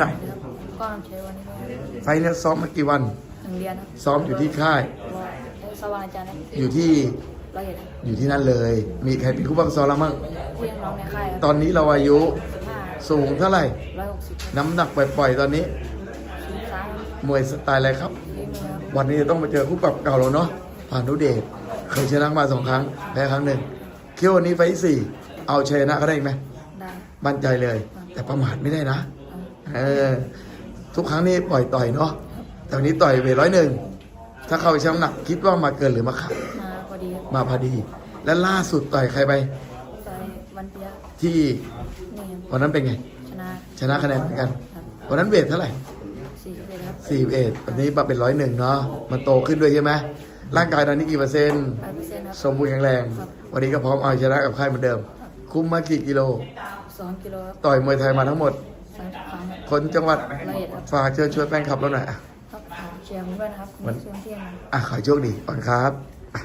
หน่อยนะครับก็นำใช้วันนี้ด้วยไฟล์เนี่ยซ้อมมากี่วัน หนึ่งเดือนครับซ้อมอยู่ที่ค่ายรอได้สว่างอาจารย์นะอยู่ที่ร้อยเอ็ดครับอยู่ที่นั่นเลย มีใครเป็นคู่บังซ้อมแล้วมั่งพี่น้องในค่ายครับตอนนี้เราอายุสิบห้าสูงเท่าไหร่ ร้อยหกสิบน้ำหนักปล่อยๆตอนนี้ สี่ซ้ายครับมวยสไตล์อะไรครับ ฝีมือครับวันนี้จะต้องมาเจอคู่ปรับเก่าเราเนาะ ผ่านนุเดช เคยชนะมาสองครั้ง แพ้ครั้งหนึ่งคิดว่าวันนี้ไฟล์ที่สี่ เอาชยนะก็ได้อีกไหม ได้มั่นใจเลย แต่ประมาทไม่ได้นะครับ เออทุกครั้งนี่ปล่อยต่อยเนาะแต่วันนี้ต่อยเวทร้อยหนึ่งถ้าเข้าไปชั่งน้ำหนักคิดว่ามาเกินหรือมาขาดมาพอดีครับมาพอดี และล่าสุดต่อยใครไปใส่วันเปียกที่นี่ครับวันนั้นเป็นไง ชนะชนะคะแนนเหมือนกัน ครับวันนั้นเวทเท่าไหร่สี่สิบเอ็ดครับสี่เอ็ดวันนี้มาเป็นร้อยหนึ่งเนาะมันโตขึ้นด้วยใช่ไหมร่างกายตอนนี้กี่เปอร์เซ็นต์ร้อยเปอร์เซ็นต์ครับสมบูรณ์แข็งแรงครับวันนี้ก็พร้อมเอาชนะกับค่ายเหมือนเดิม คุ้มมากี่กิโล สองกิโลครับต่อยมวยไทยมาทั้งหมดสามสิบ ครั้งครับคนจังหวัดร้อยเอ็ดครับฝากเชิญชวนแฟนคลับเราหน่อยอะครับเชียร์ผมด้วยนะครับมันช่วงเที่ยง อะขอให้โชคดีก่อนครับ